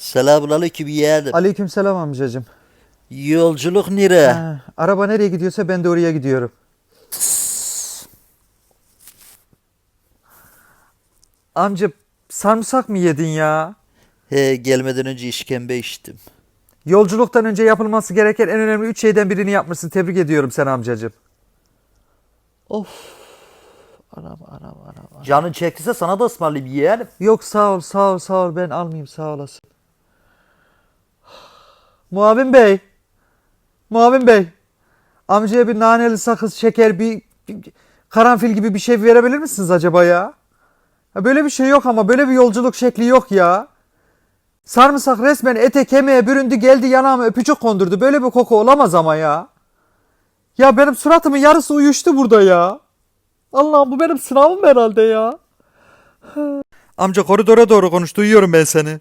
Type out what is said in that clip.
Selamun aleyküm yeğenim. Aleykümselam amcacığım. Yolculuk nere? Ha, araba nereye gidiyorsa ben de oraya gidiyorum. Amca sarımsak mı yedin ya? He gelmeden önce işkembe içtim. Yolculuktan önce yapılması gereken en önemli üç şeyden birini yapmışsın. Tebrik ediyorum sen amcacığım. Of. Anam anam anam. Canın çektiyse sana da ısmarlayayım yeğenim. Yok sağ ol sağ ol sağ ol ben almayayım sağ olasın. Muavin Bey. Muavin Bey. Amcaya bir naneli sakız şeker bir, bir karanfil gibi bir şey verebilir misiniz acaba ya? Ya Böyle bir şey yok ama böyle bir yolculuk şekli yok ya. Sarımsak resmen ete kemiğe büründü geldi yanağıma öpücük kondurdu. Böyle bir koku olamaz ama ya. Ya benim suratımın yarısı uyuştu burada ya. Allah'ım bu benim sınavım herhalde ya. Amca koridora doğru konuş duyuyorum ben seni.